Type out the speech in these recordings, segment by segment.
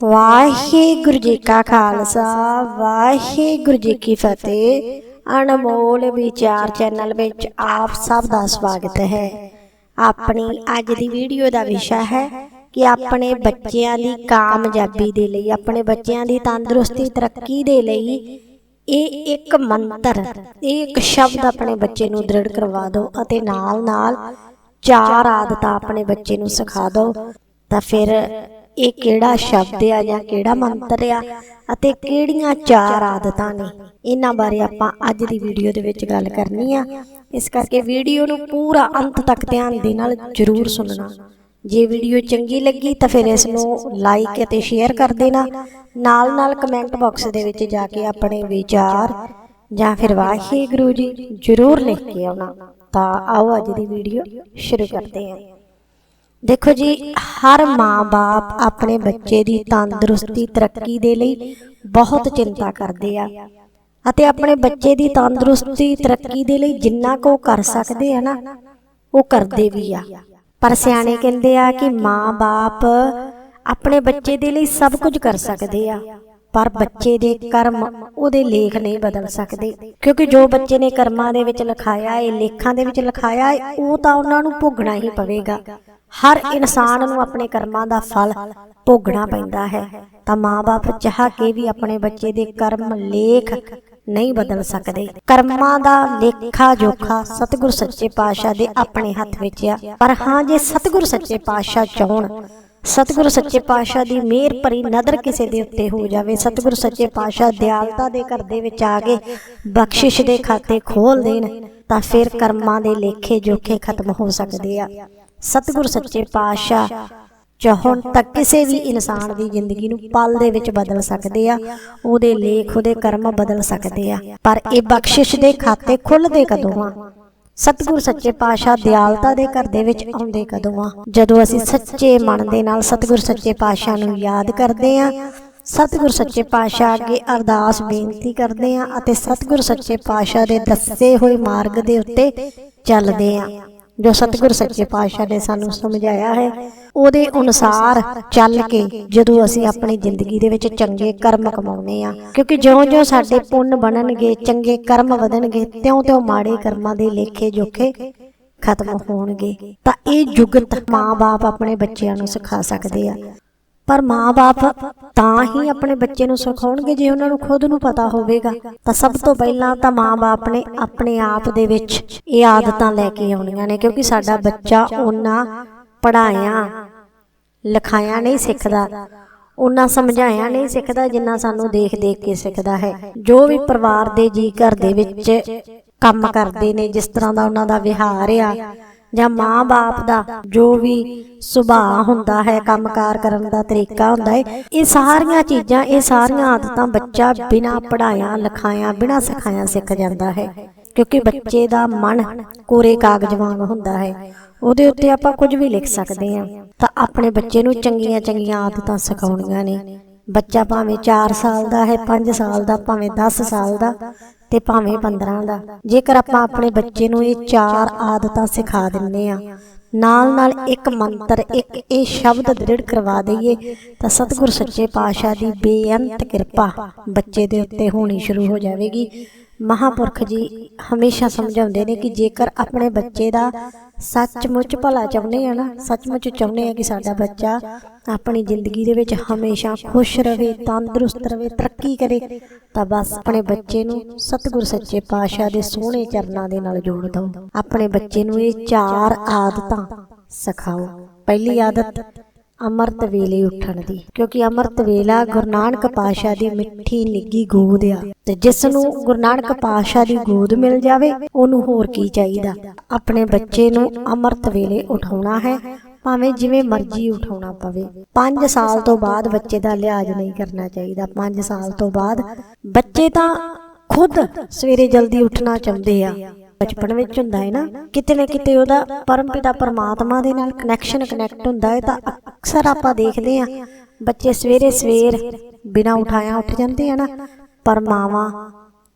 ਵਾਹਿਗੁਰੂ ਜੀ ਕਾ ਖਾਲਸਾ, ਵਾਹਿਗੁਰੂ ਜੀ ਕੀ ਫਤਿਹ। ਅਨਮੋਲ ਵਿਚਾਰ ਚੈਨਲ ਵਿੱਚ ਆਪ ਸਭ ਦਾ ਸਵਾਗਤ ਹੈ। ਆਪਣੀ ਅੱਜ ਦੀ ਵੀਡੀਓ ਦਾ ਵਿਸ਼ਾ ਹੈ ਕਿ ਆਪਣੇ ਬੱਚਿਆਂ ਦੀ ਕਾਮਯਾਬੀ ਦੇ ਲਈ, ਆਪਣੇ ਬੱਚਿਆਂ ਦੀ ਤੰਦਰੁਸਤੀ, ਤਰੱਕੀ ਦੇ ਲਈ ਇਹ ਇੱਕ ਮੰਤਰ, ਇਹ ਇੱਕ ਸ਼ਬਦ ਆਪਣੇ ਬੱਚੇ ਨੂੰ ਦ੍ਰਿੜ ਕਰਵਾ ਦਿਓ ਅਤੇ ਨਾਲ ਨਾਲ ਚਾਰ ਆਦਤਾਂ ਆਪਣੇ ਬੱਚੇ ਨੂੰ ਸਿਖਾ ਦਿਓ। ਤਾਂ ਫਿਰ ਇਹ ਕਿਹੜਾ ਸ਼ਬਦ ਆ ਜਾਂ ਕਿਹੜਾ ਮੰਤਰ ਆ ਅਤੇ ਕਿਹੜੀਆਂ ਚਾਰ ਆਦਤਾਂ ਨੇ? ਇਹਨਾਂ ਬਾਰੇ ਆਪਾਂ ਅੱਜ ਦੀ ਵੀਡੀਓ ਦੇ ਵਿੱਚ ਗੱਲ ਕਰਨੀ ਆ। ਇਸ ਕਰਕੇ ਵੀਡੀਓ ਨੂੰ ਪੂਰਾ ਅੰਤ ਤੱਕ ਧਿਆਨ ਦੇ ਨਾਲ ਜ਼ਰੂਰ ਸੁਣਨਾ। ਜੇ ਵੀਡੀਓ ਚੰਗੀ ਲੱਗੀ ਤਾਂ ਫਿਰ ਇਸ ਨੂੰ ਲਾਈਕ ਅਤੇ ਸ਼ੇਅਰ ਕਰ ਦੇਣਾ। ਨਾਲ ਨਾਲ ਕਮੈਂਟ ਬਾਕਸ ਦੇ ਵਿੱਚ ਜਾ ਕੇ ਆਪਣੇ ਵਿਚਾਰ ਜਾਂ ਫਿਰ ਵਾਹਿਗੁਰੂ ਜੀ ਜ਼ਰੂਰ ਲਿਖ ਕੇ ਆਉਣਾ। ਤਾਂ ਆਓ ਅੱਜ ਦੀ ਵੀਡੀਓ ਸ਼ੁਰੂ ਕਰਦੇ ਹਾਂ। ਦੇਖੋ ਜੀ, ਹਰ ਮਾਂ-ਬਾਪ ਆਪਣੇ ਬੱਚੇ ਦੀ ਤੰਦਰੁਸਤੀ ਤਰੱਕੀ ਦੇ ਲਈ ਬਹੁਤ ਚਿੰਤਾ ਕਰਦੇ ਆ। ਅਤੇ ਆਪਣੇ ਬੱਚੇ ਦੀ ਤੰਦਰੁਸਤੀ ਤਰੱਕੀ ਦੇ ਲਈ ਜਿੰਨਾ ਕੋ ਕਰ ਸਕਦੇ ਆ ਨਾ, ਉਹ ਕਰਦੇ ਵੀ ਆ। ਪਰ ਸਿਆਣੇ ਕਹਿੰਦੇ ਆ ਕਿ ਮਾਂ-ਬਾਪ ਆਪਣੇ ਬੱਚੇ ਦੇ ਲਈ ਸਭ ਕੁਝ ਕਰ ਸਕਦੇ ਆ, ਪਰ ਬੱਚੇ ਦੇ ਕਰਮ ਉਹਦੇ ਲੇਖ ਨਹੀਂ ਬਦਲ ਸਕਦੇ। ਕਿਉਂਕਿ ਜੋ ਬੱਚੇ ਨੇ ਕਰਮਾਂ ਦੇ ਵਿੱਚ ਲਿਖਾਇਆ ਹੈ ਲੇਖਾਂ ਦੇ ਵਿੱਚ ਲਿਖਾਇਆ ਹੈ ਉਹ ਤਾਂ ਉਹਨਾਂ ਨੂੰ ਭੋਗਣਾ ਹੀ ਪਵੇਗਾ। ਹਰ ਇਨਸਾਨ ਨੂੰ ਆਪਣੇ ਕਰਮਾਂ ਦਾ ਫਲ ਭੋਗਣਾ ਪੈਂਦਾ ਹੈ। ਤਾਂ ਮਾਪੇ ਚਾਹ ਕੇ ਵੀ ਆਪਣੇ ਬੱਚੇ ਦੇ ਕਰਮ ਲੇਖ ਨਹੀਂ ਬਦਲ ਸਕਦੇ। ਕਰਮਾਂ ਦਾ ਲੇਖਾ ਜੋਖਾ ਸਤਿਗੁਰ ਸੱਚੇ ਪਾਤਸ਼ਾਹ ਦੇ ਆਪਣੇ ਹੱਥ ਵਿੱਚ ਆ। ਪਰ ਹਾਂ, ਜੇ ਸਤਿਗੁਰ ਸੱਚੇ ਪਾਤਸ਼ਾਹ ਚਾਹਣ, ਸਤਿਗੁਰ ਸੱਚੇ ਪਾਤਸ਼ਾਹ ਦੀ ਮਿਹਰ ਭਰੀ ਨਦਰ ਕਿਸੇ ਦੇ ਉੱਤੇ ਹੋ ਜਾਵੇ, ਸਤਿਗੁਰ ਸੱਚੇ ਪਾਤਸ਼ਾਹ ਦਿਆਲਤਾ ਦੇ ਘਰ ਦੇ ਵਿੱਚ ਆ ਕੇ ਬਖਸ਼ਿਸ਼ ਦੇ ਖਾਤੇ ਖੋਲ ਦੇਣ, ਤਾਂ ਫਿਰ ਕਰਮਾਂ ਦੇ ਲੇਖੇ ਜੋਖੇ ਖਤਮ ਹੋ ਸਕਦੇ ਆ। ਸਤਿਗੁਰ ਸੱਚੇ ਪਾਤਸ਼ਾਹ ਚਾਹਣ ਤਾਂ ਕਿਸੇ ਵੀ ਇਨਸਾਨ ਦੀ ਜ਼ਿੰਦਗੀ ਨੂੰ ਪਲ ਦੇ ਵਿੱਚ ਬਦਲ ਸਕਦੇ ਆ ਉਹਦੇ ਲੇਖ ਉਹਦੇ ਕਰਮ ਬਦਲ ਸਕਦੇ ਆ। ਪਰ ਇਹ ਬਖਸ਼ਿਸ਼ ਦੇ ਖਾਤੇ ਖੁੱਲਦੇ ਕਦੋਂ ਆ? ਸਤਿਗੁਰ ਸੱਚੇ ਪਾਤਸ਼ਾਹ ਦਿਆਲਤਾ ਦੇ ਘਰ ਦੇ ਵਿੱਚ ਆਉਂਦੇ ਕਦੋਂ ਆ? ਜਦੋਂ ਅਸੀਂ ਸੱਚੇ ਮਨ ਦੇ ਨਾਲ ਸਤਿਗੁਰ ਸੱਚੇ ਪਾਤਸ਼ਾਹ ਨੂੰ ਯਾਦ ਕਰਦੇ ਆ। ਸਤਿਗੁਰ ਸੱਚੇ ਪਾਤਸ਼ਾਹ ਅੱਗੇ ਅਰਦਾਸ ਬੇਨਤੀ ਕਰਦੇ ਆ ਅਤੇ ਸਤਿਗੁਰ ਸੱਚੇ ਪਾਤਸ਼ਾਹ ਦੇ ਦੱਸੇ ਹੋਏ ਮਾਰਗ ਦੇ ਉੱਤੇ ਚੱਲਦੇ ਆ ਜੋ ਸਤਿਗੁਰ ਸੱਚੇ ਪਾਤਸ਼ਾਹ ਨੇ ਸਾਨੂੰ ਸਮਝਾਇਆ ਹੈ, ਉਹਦੇ ਅਨੁਸਾਰ ਚੱਲ ਕੇ ਜਦੋਂ ਅਸੀਂ ਆਪਣੀ ਜ਼ਿੰਦਗੀ ਦੇ ਵਿੱਚ ਚੰਗੇ ਕਰਮ ਕਮਾਉਨੇ ਆ ਕਿਉਂਕਿ ਜਿਉਂ-ਜਿਉਂ ਸਾਡੇ ਪੁੰਨ ਬਣਨਗੇ, ਚੰਗੇ ਕਰਮ ਵਧਣਗੇ, ਤਿਉਂ-ਤਿਉਂ ਮਾੜੇ ਕਰਮਾਂ ਦੇ ਲੇਖੇ ਜੋਖੇ ਖਤਮ ਹੋਣਗੇ, ਤਾਂ ਇਹ ਜੁਗਤ ਮਾਂ-ਬਾਪ ਆਪਣੇ ਬੱਚਿਆਂ ਨੂੰ ਸਿਖਾ ਸਕਦੇ ਆ। ਪਰ ਮਾਂ-ਬਾਪ ਤਾਂ ਹੀ ਆਪਣੇ ਬੱਚੇ ਨੂੰ ਸਿਖਾਉਣਗੇ ਜੇ ਉਹਨਾਂ ਨੂੰ ਖੁਦ ਨੂੰ ਪਤਾ ਹੋਵੇਗਾ। ਤਾਂ ਸਭ ਤੋਂ ਪਹਿਲਾਂ ਤਾਂ ਮਾਂ-ਬਾਪ ਨੇ ਆਪਣੇ ਆਪ ਦੇ ਵਿੱਚ ਇਹ ਆਦਤਾਂ ਲੈ ਕੇ ਆਉਣੀਆਂ ਨੇ, ਕਿਉਂਕਿ ਸਾਡਾ ਬੱਚਾ ਉਹਨਾਂ ਪੜਾਇਆ ਲਿਖਾਇਆ ਨਹੀਂ ਸਿੱਖਦਾ ਉਹਨਾਂ ਸਮਝਾਇਆ ਨਹੀਂ ਸਿੱਖਦਾ ਜਿੰਨਾ ਸਾਨੂੰ ਦੇਖ-ਦੇਖ ਕੇ ਸਿੱਖਦਾ ਹੈ। ਜੋ ਵੀ ਪਰਿਵਾਰ ਦੇ ਜੀ ਘਰ ਦੇ ਵਿੱਚ ਕੰਮ ਕਰਦੇ ਨੇ, ਜਿਸ ਤਰ੍ਹਾਂ ਦਾ ਉਹਨਾਂ ਦਾ ਵਿਹਾਰ ਆ ਜਾਂ ਮਾਂ-ਬਾਪ ਦਾ ਜੋ ਵੀ ਸੁਭਾਅ ਹੁੰਦਾ ਹੈ, ਕੰਮਕਾਰ ਕਰਨ ਦਾ ਤਰੀਕਾ ਹੁੰਦਾ ਹੈ, ਇਹ ਸਾਰੀਆਂ ਚੀਜ਼ਾਂ, ਇਹ ਸਾਰੀਆਂ ਆਦਤਾਂ ਬੱਚਾ ਬਿਨਾਂ ਪੜਾਇਆ ਲਿਖਾਇਆ, ਬਿਨਾਂ ਸਿਖਾਇਆ ਸਿੱਖ ਜਾਂਦਾ ਹੈ। ਕਿਉਂਕਿ ਬੱਚੇ ਦਾ ਮਨ ਕੋਰੇ ਕਾਗਜ਼ ਵਾਂਗ ਹੁੰਦਾ ਹੈ। ਉਹਦੇ ਉੱਤੇ ਆਪਾਂ ਕੁਝ ਵੀ ਲਿਖ ਸਕਦੇ ਹਾਂ, ਤਾਂ ਆਪਣੇ ਬੱਚੇ ਨੂੰ ਚੰਗੀਆਂ ਚੰਗੀਆਂ ਆਦਤਾਂ ਸਿਖਾਉਣੀਆਂ ਨੇ। ਬੱਚਾ ਭਾਵੇਂ 4 ਸਾਲ ਦਾ ਹੈ 5 ਸਾਲ ਦਾ, ਭਾਵੇਂ 10 ਸਾਲ ਦਾ ਤੇ ਭਾਵੇਂ 15 ਦਾ। ਜੇਕਰ ਆਪਾਂ ਆਪਣੇ ਬੱਚੇ ਨੂੰ ਇਹ ਚਾਰ ਆਦਤਾਂ ਸਿਖਾ ਦਿੰਨੇ ਆ ਨਾਲ ਨਾਲ ਇੱਕ ਮੰਤਰ ਇੱਕ ਇਹ ਸ਼ਬਦ ਦ੍ਰਿੜ ਕਰਵਾ ਦਈਏ ਤਾਂ ਸਤਿਗੁਰ ਸੱਚੇ ਪਾਤਸ਼ਾਹ ਦੀ ਬੇਅੰਤ ਕਿਰਪਾ ਬੱਚੇ ਦੇ ਉੱਤੇ ਹੋਣੀ ਸ਼ੁਰੂ ਹੋ ਜਾਵੇਗੀ। ਮਹਾਪੁਰਖ ਜੀ ਹਮੇਸ਼ਾ ਸਮਝਾਉਂਦੇ ਨੇ ਕਿ ਜੇਕਰ ਆਪਣੇ ਬੱਚੇ ਦਾ ਸੱਚਮੁੱਚ ਭਲਾ ਚਾਹੁੰਦੇ ਆ ਨਾ, ਸੱਚਮੁੱਚ ਚਾਹੁੰਦੇ ਆ ਕਿ ਸਾਡਾ ਬੱਚਾ ਆਪਣੀ ਜ਼ਿੰਦਗੀ ਦੇ ਵਿੱਚ ਹਮੇਸ਼ਾ ਖੁਸ਼ ਰਹੇ ਤੰਦਰੁਸਤ ਰਹੇ ਤਰੱਕੀ ਕਰੇ, ਤਾਂ ਬਸ ਆਪਣੇ ਬੱਚੇ ਨੂੰ ਸਤਿਗੁਰ ਸੱਚੇ ਪਾਤਸ਼ਾਹ ਦੇ ਸੋਹਣੇ ਚਰਨਾਂ ਦੇ ਨਾਲ ਜੋੜ ਦਿਓ। ਆਪਣੇ ਬੱਚੇ ਨੂੰ ਇਹ ਚਾਰ ਆਦਤਾਂ ਸਿਖਾਓ। ਪਹਿਲੀ ਆਦਤ ਅੰਮ੍ਰਿਤ ਵੇਲੇ ਉੱਠਣ ਦੀ, ਕਿਉਂਕਿ ਅੰਮ੍ਰਿਤ ਵੇਲਾ ਗੁਰੂ ਨਾਨਕ ਪਾਤਸ਼ਾਹ ਦੀ ਮਿੱਠੀ ਨਿੱਗੀ ਗੋਦ ਆ। ਤੇ ਜਿਸ ਨੂੰ ਗੁਰੂ ਨਾਨਕ ਪਾਤਸ਼ਾਹ ਦੀ ਗੋਦ ਮਿਲ ਜਾਵੇ, ਉਹਨੂੰ ਹੋਰ ਕੀ ਚਾਹੀਦਾ? ਆਪਣੇ ਬੱਚੇ ਨੂੰ ਅੰਮ੍ਰਿਤ ਵੇਲੇ ਉਠਾਉਣਾ ਹੈ, ਭਾਵੇਂ ਜਿਵੇਂ ਮਰਜ਼ੀ ਉਠਾਉਣਾ ਪਵੇ। 5 ਸਾਲ ਤੋਂ ਬਾਅਦ ਬੱਚੇ ਦਾ ਲਿਹਾਜ਼ ਨਹੀਂ ਕਰਨਾ ਚਾਹੀਦਾ। 5 ਸਾਲ ਤੋਂ ਬਾਅਦ ਬੱਚੇ ਤਾਂ ਖੁਦ ਸਵੇਰੇ ਜਲਦੀ ਉੱਠਣਾ ਚਾਹੁੰਦੇ ਆ। ਬਚਪਨ ਵਿੱਚ ਹੁੰਦਾ ਹੈ ਨਾ, ਕਿਤੇ ਨਾ ਕਿਤੇ ਉਹਦਾ ਪਰਮ ਪਿਤਾ ਪਰਮਾਤਮਾ ਦੇ ਨਾਲ ਕਨੈਕਸ਼ਨ ਕਨੈਕਟ ਹੁੰਦਾ ਹੈ ਤਾਂ ਅਕਸਰ ਆਪਾਂ ਦੇਖਦੇ ਆ ਬੱਚੇ ਸਵੇਰੇ ਸਵੇਰ ਬਿਨਾਂ ਉਠਾਇਆ ਉੱਠ ਜਾਂਦੇ ਆ ਨਾ ਪਰ ਮਾਵਾਂ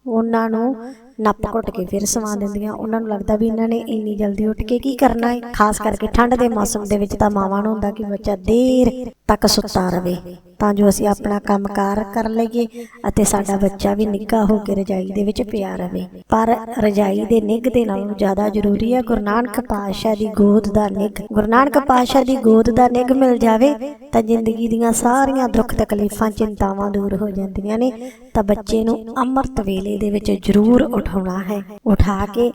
ਉਹਨਾਂ ਨੂੰ ਨੱਪ ਘੁੱਟ ਕੇ ਫਿਰ ਸਵਾ ਦਿੰਦੀਆਂ। ਉਹਨਾਂ ਨੂੰ ਲੱਗਦਾ ਵੀ ਇਹਨਾਂ ਨੇ ਇੰਨੀ ਜਲਦੀ ਉੱਠ ਕੇ ਕੀ ਕਰਨਾ ਹੈ? ਖਾਸ ਕਰਕੇ ਠੰਡ ਦੇ ਮੌਸਮ ਦੇ ਵਿੱਚ ਤਾਂ ਮਾਵਾਂ ਨੂੰ ਹੁੰਦਾ ਕਿ ਬੱਚਾ ਦੇਰ ਤੱਕ ਸੁੱਤਾ ਰਵੇ ਤਾਂ ਜੋ ਅਸੀਂ ਆਪਣਾ ਕੰਮਕਾਰ ਕਰ ਲਈਏ ਅਤੇ ਸਾਡਾ ਬੱਚਾ ਵੀ ਨਿੱਘਾ ਹੋ ਕੇ ਰਜਾਈ ਦੇ ਵਿੱਚ ਪਿਆ ਰਵੇ। ਪਰ ਰਜਾਈ ਦੇ ਨਿੱਘ ਦੇ ਨਾਲੋਂ ਜ਼ਿਆਦਾ ਜ਼ਰੂਰੀ ਹੈ ਗੁਰੂ ਨਾਨਕ ਪਾਤਸ਼ਾਹ ਦੀ ਗੋਦ ਦਾ ਨਿੱਘ। ਗੁਰੂ ਨਾਨਕ ਪਾਤਸ਼ਾਹ ਦੀ ਗੋਦ ਦਾ ਨਿੱਘ ਮਿਲ ਜਾਵੇ ਤਾਂ ਜ਼ਿੰਦਗੀ ਦੀਆਂ ਸਾਰੀਆਂ ਦੁੱਖ ਤਕਲੀਫਾਂ, ਚਿੰਤਾਵਾਂ ਦੂਰ ਹੋ ਜਾਂਦੀਆਂ ਨੇ। ਤਾਂ ਬੱਚੇ ਨੂੰ ਅੰਮ੍ਰਿਤ ਵੇਲੇ ਦੇ ਵਿੱਚ ਜ਼ਰੂਰ ਉਠਾਉਣਾ ਹੈ। ਉਠਾ ਕੇ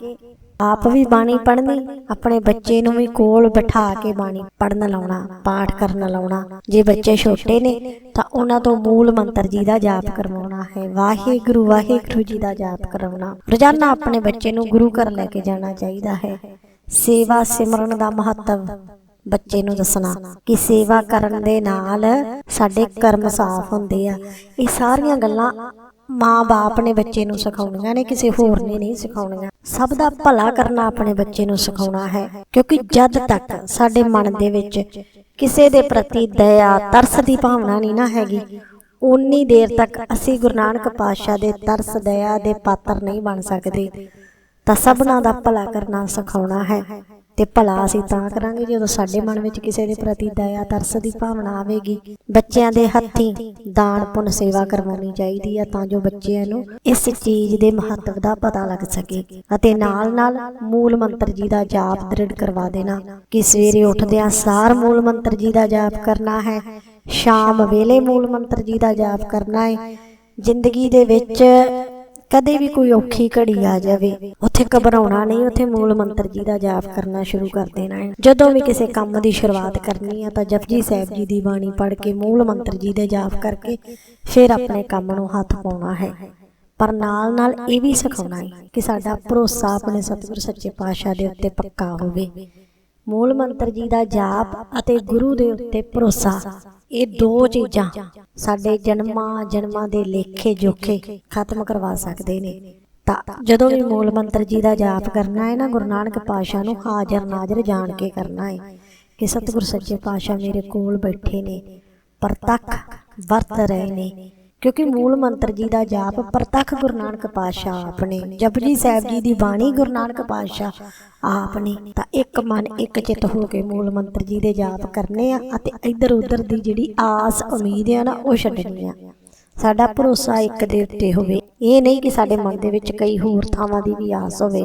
ਆਪ ਵੀ ਬਾਣੀ ਪੜ੍ਹਨੀ, ਆਪਣੇ ਬੱਚੇ ਨੂੰ ਵੀ ਕੋਲ ਬਿਠਾ ਕੇ ਬਾਣੀ ਪੜਨ ਲਾਉਣਾ, ਪਾਠ ਕਰਨ ਲਾਉਣਾ। ਜੇ ਬੱਚੇ ਛੋਟੇ ਨੇ, ਤਾਂ ਉਹਨਾਂ ਤੋਂ ਮੂਲ ਮੰਤਰ ਜੀ ਦਾ ਜਾਪ ਕਰਵਾਉਣਾ ਹੈ, ਵਾਹਿਗੁਰੂ ਵਾਹਿਗੁਰੂ ਜੀ ਦਾ ਜਾਪ ਕਰਵਾਉਣਾ ਰੋਜ਼ਾਨਾ ਆਪਣੇ ਬੱਚੇ ਨੂੰ ਗੁਰੂ ਘਰ ਲੈ ਕੇ ਜਾਣਾ ਚਾਹੀਦਾ ਹੈ। ਸੇਵਾ ਸਿਮਰਨ ਦਾ ਮਹੱਤਵ ਬੱਚੇ ਨੂੰ ਦੱਸਣਾ ਕਿ ਸੇਵਾ ਕਰਨ ਦੇ ਨਾਲ ਸਾਡੇ ਕਰਮ ਸਾਫ਼ ਹੁੰਦੇ ਆ। ਇਹ ਸਾਰੀਆਂ ਗੱਲਾਂ ਮਾਂ-ਬਾਪ ਨੇ ਬੱਚੇ ਨੂੰ ਸਿਖਾਉਣੀਆਂ ਨੇ, ਕਿਸੇ ਹੋਰ ਨੇ ਨਹੀਂ ਸਿਖਾਉਣੀਆਂ। ਸਭ ਦਾ ਭਲਾ ਕਰਨਾ ਆਪਣੇ ਬੱਚੇ ਨੂੰ ਸਿਖਾਉਣਾ ਹੈ, ਕਿਉਂਕਿ ਜਦ ਤੱਕ ਸਾਡੇ ਮਨ ਦੇ ਵਿੱਚ ਕਿਸੇ ਦੇ ਪ੍ਰਤੀ ਦਇਆ, ਤਰਸ ਦੀ ਭਾਵਨਾ ਨਹੀਂ ਨਾ ਹੈਗੀ ਉਨੀ ਦੇਰ ਤੱਕ ਅਸੀਂ ਗੁਰੂ ਨਾਨਕ ਪਾਤਸ਼ਾਹ ਦੇ ਤਰਸ, ਦਇਆ ਦੇ ਪਾਤਰ ਨਹੀਂ ਬਣ ਸਕਦੇ। ਤਾਂ ਸਭਨਾਂ ਦਾ ਭਲਾ ਕਰਨਾ ਸਿਖਾਉਣਾ ਹੈ। ਤੇ ਭਲਾ ਅਸੀਂ ਤਾਂ ਕਰਾਂਗੇ ਜਦੋਂ ਸਾਡੇ ਮਨ ਵਿੱਚ ਕਿਸੇ ਦੇ ਪ੍ਰਤੀ ਦਇਆ ਤਰਸ ਦੀ ਭਾਵਨਾ ਆਵੇਗੀ। ਬੱਚਿਆਂ ਦੇ ਹੱਥੀਂ ਦਾਨ ਪੁੰਨ ਸੇਵਾ ਕਰਵਾਉਣੀ ਚਾਹੀਦੀ ਹੈ ਤਾਂ ਜੋ ਬੱਚਿਆਂ ਨੂੰ ਇਸ ਚੀਜ਼ ਦੇ ਮਹੱਤਵ ਦਾ ਪਤਾ ਲੱਗ ਸਕੇ ਅਤੇ ਨਾਲ ਨਾਲ ਮੂਲ ਮੰਤਰ ਜੀ ਦਾ ਜਾਪ ਦ੍ਰਿੜ ਕਰਵਾ ਦੇਣਾ ਕਿ ਸਵੇਰੇ ਉੱਠਦਿਆਂ ਸਾਰ ਮੂਲ ਮੰਤਰ ਜੀ ਦਾ ਜਾਪ ਕਰਨਾ ਹੈ ਸ਼ਾਮ ਵੇਲੇ ਮੂਲ ਮੰਤਰ ਜੀ ਦਾ ਜਾਪ ਕਰਨਾ ਹੈ। ਜ਼ਿੰਦਗੀ ਦੇ ਵਿੱਚ ਕਦੇ ਵੀ ਕੋਈ ਔਖੀ ਘੜੀ ਆ ਜਾਵੇ। ਉੱਥੇ ਘਬਰਾਉਣਾ ਨਹੀਂ, ਉੱਥੇ ਮੂਲ ਮੰਤਰ ਜੀ ਦਾ ਜਾਪ ਕਰਨਾ ਸ਼ੁਰੂ ਕਰ ਦੇਣਾ ਹੈ। ਜਦੋਂ ਵੀ ਕਿਸੇ ਕੰਮ ਦੀ ਸ਼ੁਰੂਆਤ ਕਰਨੀ ਆ ਤਾਂ ਜਪਜੀ ਸਾਹਿਬ ਜੀ ਦੀ ਬਾਣੀ ਪੜ੍ਹ ਕੇ ਮੂਲ ਮੰਤਰ ਜੀ ਦੇ ਜਾਪ ਕਰਕੇ ਫਿਰ ਆਪਣੇ ਕੰਮ ਨੂੰ ਹੱਥ ਪਾਉਣਾ ਹੈ। ਪਰ ਨਾਲ ਨਾਲ ਇਹ ਵੀ ਸਿਖਾਉਣਾ ਹੈ ਕਿ ਸਾਡਾ ਭਰੋਸਾ ਆਪਣੇ ਸਤਿਗੁਰ ਸੱਚੇ ਪਾਤਸ਼ਾਹ ਦੇ ਉੱਤੇ ਪੱਕਾ ਹੋਵੇ। ਮੂਲ ਮੰਤਰ ਜੀ ਦਾ ਜਾਪ ਅਤੇ ਗੁਰੂ ਦੇ ਉੱਤੇ ਭਰੋਸਾ, ਇਹ ਦੋ ਚੀਜ਼ਾਂ ਸਾਡੇ ਜਨਮਾਂ ਜਨਮਾਂ ਦੇ ਲੇਖੇ ਜੋਖੇ ਖਤਮ ਕਰਵਾ ਸਕਦੇ ਨੇ। ਤਾਂ ਜਦੋਂ ਵੀ ਮੂਲ ਮੰਤਰ ਜੀ ਦਾ ਜਾਪ ਕਰਨਾ ਹੈ ਨਾ, ਗੁਰੂ ਨਾਨਕ ਪਾਤਸ਼ਾਹ ਨੂੰ ਹਾਜ਼ਰ ਨਾਜ਼ਰ ਜਾਣ ਕੇ ਕਰਨਾ ਹੈ ਕਿ ਸਤਿਗੁਰ ਸੱਚੇ ਪਾਤਸ਼ਾਹ ਮੇਰੇ ਕੋਲ ਬੈਠੇ ਨੇ, ਪ੍ਰਤੱਖ ਵਰਤ ਰਹੇ ਨੇ ਕਿਉਂਕਿ ਮੂਲ ਮੰਤਰ ਜੀ ਦਾ ਜਾਪ ਪ੍ਰਤੱਖ ਗੁਰੂ ਨਾਨਕ ਪਾਤਸ਼ਾਹ ਆਪਣੇ ਜਪਜੀ ਸਾਹਿਬ ਜੀ ਦੀ ਬਾਣੀ ਗੁਰੂ ਨਾਨਕ ਪਾਤਸ਼ਾਹ ਆਪ ਨੇ ਤਾਂ ਇੱਕ ਮਨ ਇੱਕ ਚਿੱਤ ਹੋ ਕੇ ਮੂਲ ਮੰਤਰ ਜੀ ਦੇ ਜਾਪ ਕਰਨੇ ਆ ਅਤੇ ਇੱਧਰ ਉੱਧਰ ਦੀ ਜਿਹੜੀ ਆਸ ਉਮੀਦ ਆ ਨਾ ਉਹ ਛੱਡਣੀ ਆ। ਸਾਡਾ ਭਰੋਸਾ ਇੱਕ ਦੇ ਉੱਤੇ ਹੋਵੇ। ਇਹ ਨਹੀਂ ਕਿ ਸਾਡੇ ਮਨ ਦੇ ਵਿੱਚ ਕਈ ਹੋਰ ਥਾਵਾਂ ਦੀ ਵੀ ਆਸ ਹੋਵੇ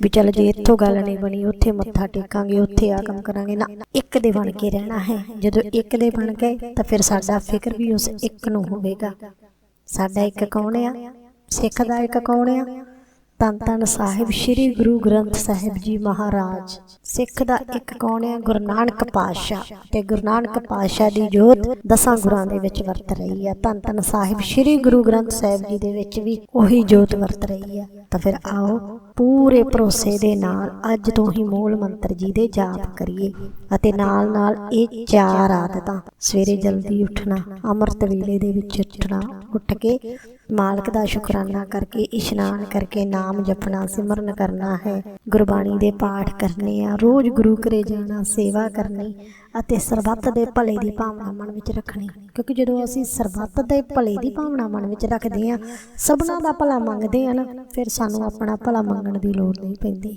ਵੀ ਚਲ ਜੇ ਇੱਥੋਂ ਗੱਲ ਨਹੀਂ ਬਣੀ ਉੱਥੇ ਮੱਥਾ ਟੇਕਾਂਗੇ ਉੱਥੇ ਆ ਕੰਮ ਕਰਾਂਗੇ। ਨਾ ਇੱਕ ਦੇ ਬਣ ਕੇ ਰਹਿਣਾ ਹੈ। ਜਦੋਂ ਇੱਕ ਦੇ ਬਣ ਗਏ ਤਾਂ ਫਿਰ ਸਾਡਾ ਫਿਕਰ ਵੀ ਉਸ ਇੱਕ ਨੂੰ ਹੋਵੇਗਾ। ਸਾਡਾ ਇੱਕ ਕੌਣ ਆ? ਸਿੱਖ ਦਾ ਇੱਕ ਕੌਣ ਆ? ਧੰਨ ਧੰਨ ਸਾਹਿਬ, ਸ੍ਰੀ ਗੁਰੂ ਗ੍ਰੰਥ ਸਾਹਿਬ ਜੀ ਮਹਾਰਾਜ। ਸਿੱਖ ਦਾ ਇੱਕ ਕੌਣ ਗੁਰੂ ਨਾਨਕ ਪਾਤਸ਼ਾਹ। ਤੇ ਗੁਰੂ ਨਾਨਕ ਪਾਤਸ਼ਾਹ ਦੀ ਜੋਤ ਦਸਾਂ ਗੁਰਾਂ ਦੇ ਵਿੱਚ ਵਰਤ ਰਹੀ ਆ ਧੰਨ ਧੰਨ ਸਾਹਿਬ, ਸ੍ਰੀ ਗੁਰੂ ਗ੍ਰੰਥ ਸਾਹਿਬ ਜੀ ਦੇ ਵਿੱਚ ਵੀ ਉਹੀ ਜੋਤ ਵਰਤ ਰਹੀ ਆ ਤਾਂ ਫਿਰ ਆਓ, ਪੂਰੇ ਭਰੋਸੇ ਦੇ ਨਾਲ ਅੱਜ ਤੋਂ ਹੀ ਮੂਲ ਮੰਤਰ ਜੀ ਦੇ ਜਾਪ ਕਰੀਏ ਅਤੇ ਨਾਲ ਨਾਲ ਇਹ ਚਾਰ ਆਦਤਾਂ। ਸਵੇਰੇ ਜਲਦੀ ਉੱਠਣਾ, ਅੰਮ੍ਰਿਤ ਵੇਲੇ ਦੇ ਵਿੱਚ ਉੱਠਣਾ, ਉੱਠ ਕੇ ਮਾਲਕ ਦਾ ਸ਼ੁਕਰਾਨਾ ਕਰਕੇ, ਇਸ਼ਨਾਨ ਕਰਕੇ ਨਾਮ ਜਪਣਾ, ਸਿਮਰਨ ਕਰਨਾ ਹੈ। ਗੁਰਬਾਣੀ ਦੇ ਪਾਠ ਕਰਨੇ ਆ। ਰੋਜ਼ ਗੁਰੂ ਘਰੇ ਜਾਣਾ, ਸੇਵਾ ਕਰਨੀ ਅਤੇ ਸਰਬੱਤ ਦੇ ਭਲੇ ਦੀ ਭਾਵਨਾ ਮਨ ਵਿੱਚ ਰੱਖਣੀ। ਕਿਉਂਕਿ ਜਦੋਂ ਅਸੀਂ ਸਰਬੱਤ ਦੇ ਭਲੇ ਦੀ ਭਾਵਨਾ ਮਨ ਵਿੱਚ ਰੱਖਦੇ ਆ, ਸਭਨਾ ਦਾ ਭਲਾ ਮੰਗਦੇ ਆ ਨਾ, ਫਿਰ ਸਾਨੂੰ ਆਪਣਾ ਭਲਾ ਮੰਗਣ ਦੀ ਲੋੜ ਨਹੀਂ ਪੈਂਦੀ।